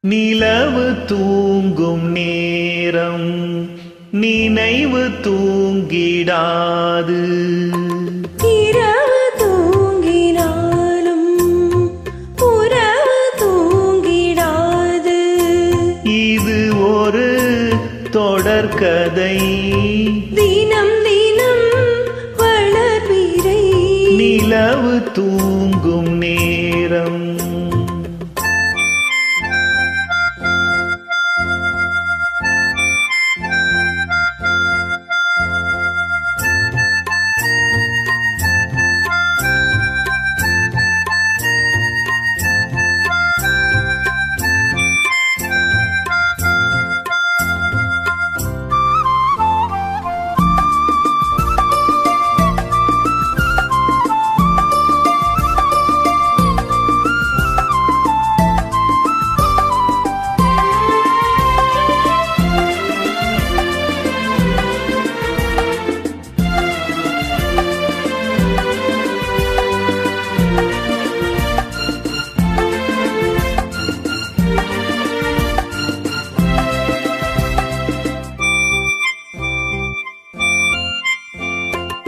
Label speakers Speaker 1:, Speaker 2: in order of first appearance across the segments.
Speaker 1: நிலவு தூங்கும் நேரம் நினைவு தூங்கிடாது.
Speaker 2: இரவு தூங்கினாலும் உறவு தூங்கிடாது.
Speaker 1: இது ஒரு தொடர்கதை
Speaker 2: தினம் தினம் வளர்பிறை.
Speaker 1: நிலவு தூங்கும் நேரம்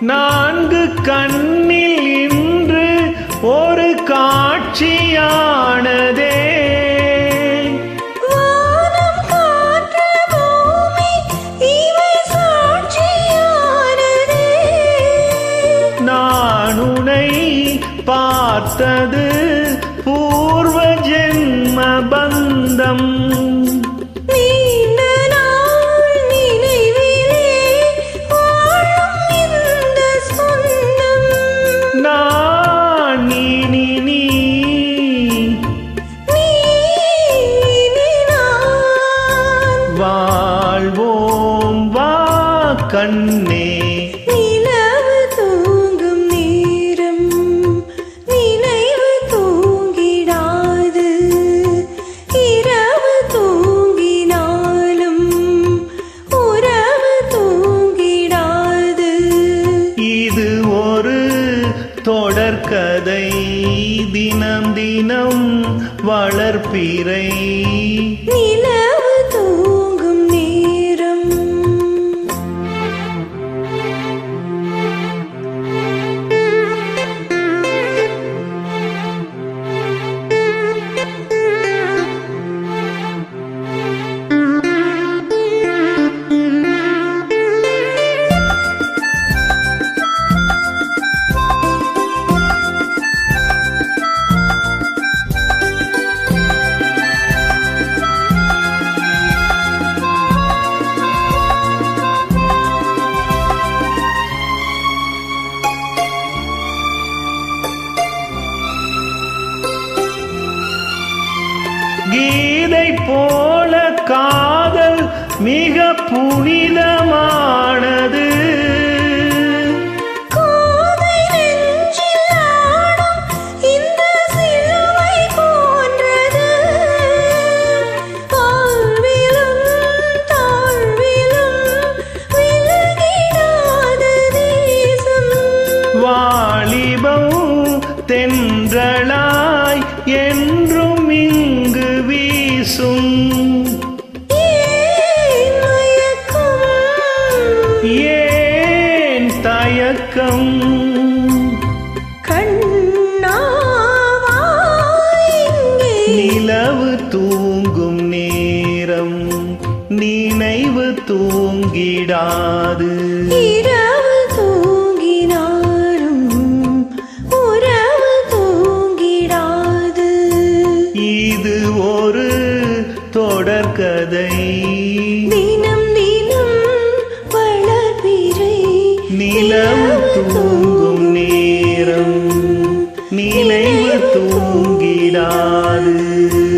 Speaker 1: நான்கு கண்ணில் இன்று ஒரு காட்சியானதே. நான் உனை பார்த்தது பூர்வ ஜென்ம பந்தம். கதை தினம் தினம் வளர்ப்பிறை.
Speaker 2: நிலவு
Speaker 1: கீதை போல காதல் மிக புனிதமானது.
Speaker 2: கோதை நெஞ்சில் ஆடும்
Speaker 1: வீசும்
Speaker 2: ஏன்
Speaker 1: தயக்கம்? நிலவு தூங்கும் நேரம் நினைவு தூங்கிடாது.
Speaker 2: மலை
Speaker 1: நீனம் நீனம் வளர்பிறை.
Speaker 2: நிலம் தூங்கும் நேரம்.
Speaker 1: நிலைவு தூங்கிடாது.